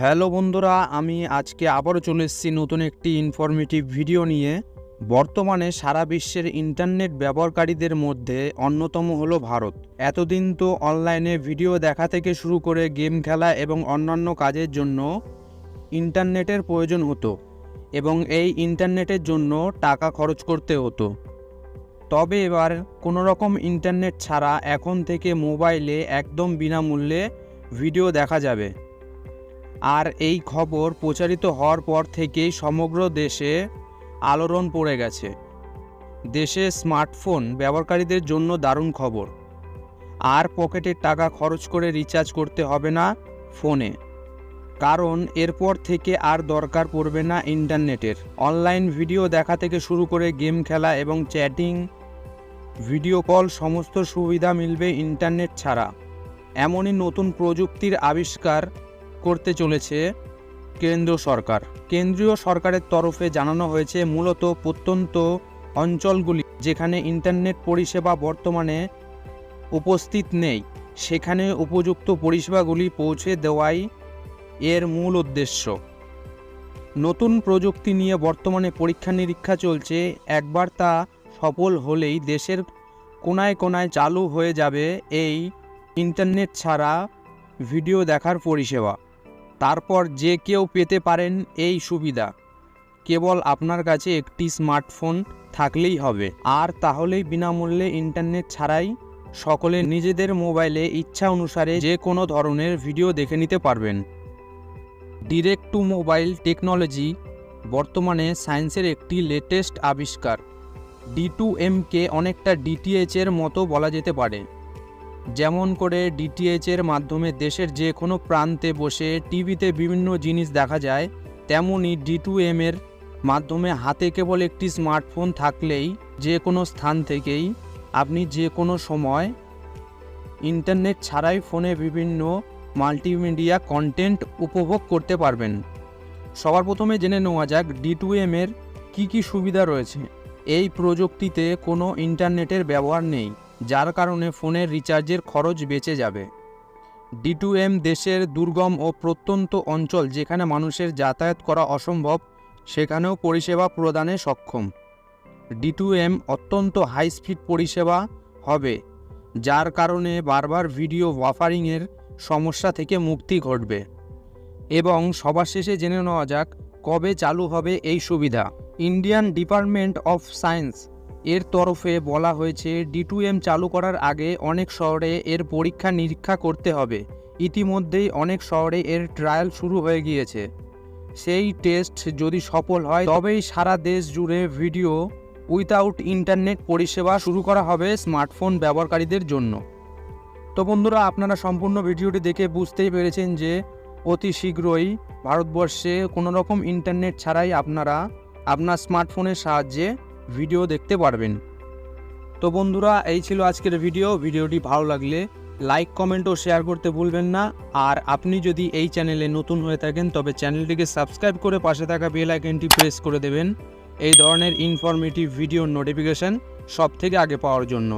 Hello বন্ধুরা, আমি আজকে আবারও চলে এসেছি নতুন একটি ইনফরমেটিভ ভিডিও নিয়ে। বর্তমানে সারা বিশ্বের ইন্টারনেট ব্যবহারকারীদের মধ্যে অন্যতম হলো ভারত। এতদিন তো অনলাইনে ভিডিও দেখা থেকে শুরু করে গেম খেলা এবং অন্যান্য কাজের জন্য ইন্টারনেটের প্রয়োজন হতো এবং এই ইন্টারনেটের জন্য টাকা খরচ করতে হতো। তবে এবার কোনো রকম ইন্টারনেট ছাড়া এখন থেকে মোবাইলে একদম বিনামূল্যে ভিডিও দেখা যাবে। আর এই খবর প্রচারিত হওয়ার পর থেকেই সমগ্র দেশে আলোড়ন পড়ে গেছে। দেশে স্মার্টফোন ব্যবহারকারীদের জন্য দারুণ খবর। আর পকেটের টাকা খরচ করে রিচার্জ করতে হবে না ফোনে। কারণ এরপর থেকে আর দরকার পড়বে না ইন্টারনেটের। অনলাইন ভিডিও দেখা থেকে শুরু করে গেম খেলা এবং চ্যাটিং, ভিডিও কল সমস্ত সুবিধা মিলবে ইন্টারনেট ছাড়া। এমনই নতুন প্রযুক্তির আবিষ্কার করতে চলেছে কেন্দ্র সরকার। কেন্দ্রীয় সরকারের তরফে জানানো হয়েছে মূলত প্রত্যন্ত অঞ্চলগুলি যেখানে ইন্টারনেট পরিষেবা বর্তমানে উপস্থিত নেই। সেখানে উপযুক্ত পরিষেবাগুলি পৌঁছে দেওয়াই এর মূল উদ্দেশ্য। নতুন প্রযুক্তি নিয়ে বর্তমানে পরীক্ষা নিরীক্ষা চলছে। একবার তা সফল হলেই দেশের কোনায় কোনায় চালু হয়ে যাবে এই ইন্টারনেট ছাড়া ভিডিও দেখার পরিষেবা। তারপর যে কেউ পেতে পারেন এই সুবিধা। কেবল আপনার কাছে একটি স্মার্টফোন থাকলেই হবে। আর তাহলেই বিনামূল্যে ইন্টারনেট ছাড়াই সকলে নিজেদের মোবাইলে ইচ্ছা অনুসারে যে কোনো ধরনের ভিডিও দেখে নিতে পারবেন। ডিরেক্ট টু মোবাইল টেকনোলজি বর্তমানে সায়েন্সের একটি লেটেস্ট আবিষ্কার। ডি টু এমকে অনেকটা ডিটিএইচের মতো বলা যেতে পারে। যেমন করে ডিটিএইচের মাধ্যমে দেশের যে কোনো প্রান্তে বসে টিভিতে বিভিন্ন জিনিস দেখা যায়, তেমনই ডি টু এমের মাধ্যমে হাতে কেবল একটি স্মার্টফোন থাকলেই যে কোনো স্থান থেকেই আপনি যে কোনো সময় ইন্টারনেট ছাড়াই ফোনে বিভিন্ন মাল্টিমিডিয়া কন্টেন্ট উপভোগ করতে পারবেন। সবার প্রথমে জেনে নেওয়া যাক ডি টু এমের কী কী সুবিধা রয়েছে। এই প্রযুক্তিতে কোনো ইন্টারনেটের ব্যবহার নেই। যার কারণে ফোনের রিচার্জের খরচ বেঁচে যাবে। ডি দেশের দুর্গম ও প্রত্যন্ত অঞ্চল যেখানে মানুষের যাতায়াত করা অসম্ভব, সেখানেও পরিষেবা প্রদানে সক্ষম। ডি অত্যন্ত হাই স্পিড পরিষেবা হবে, যার কারণে বারবার ভিডিও ওয়াফারিংয়ের সমস্যা থেকে মুক্তি ঘটবে। এবং সবার শেষে জেনে নেওয়া যাক কবে চালু হবে এই সুবিধা। ইন্ডিয়ান ডিপার্টমেন্ট অফ সায়েন্স এর তরফে বলা হয়েছে, ডি টু এম চালু করার আগে অনেক শহরে এর পরীক্ষা নিরীক্ষা করতে হবে। ইতিমধ্যেই অনেক শহরে এর ট্রায়াল শুরু হয়ে গিয়েছে। সেই টেস্ট যদি সফল হয়, তবেই সারা দেশ জুড়ে ভিডিও উইথাউট ইন্টারনেট পরিষেবা শুরু করা হবে স্মার্টফোন ব্যবহারকারীদের জন্য। তো বন্ধুরা, আপনারা সম্পূর্ণ ভিডিওটি দেখে বুঝতেই পেরেছেন যে, অতি শীঘ্রই ভারতবর্ষে কোনো রকম ইন্টারনেট ছাড়াই আপনারা আপনার স্মার্টফোনের সাহায্যে ভিডিও দেখতে পারবেন। তো বন্ধুরা, এই ছিল আজকের ভিডিও। ভিডিওটি ভালো লাগলে লাইক, কমেন্ট ও শেয়ার করতে ভুলবেন না। আর আপনি যদি এই চ্যানেলে নতুন হয়ে থাকেন, তবে চ্যানেলটিকে সাবস্ক্রাইব করে পাশে থাকা বেল আইকনটি প্রেস করে দেবেন। এই ধরনের ইনফরমেটিভ ভিডিওর নোটিফিকেশান সব থেকে আগে পাওয়ার জন্য।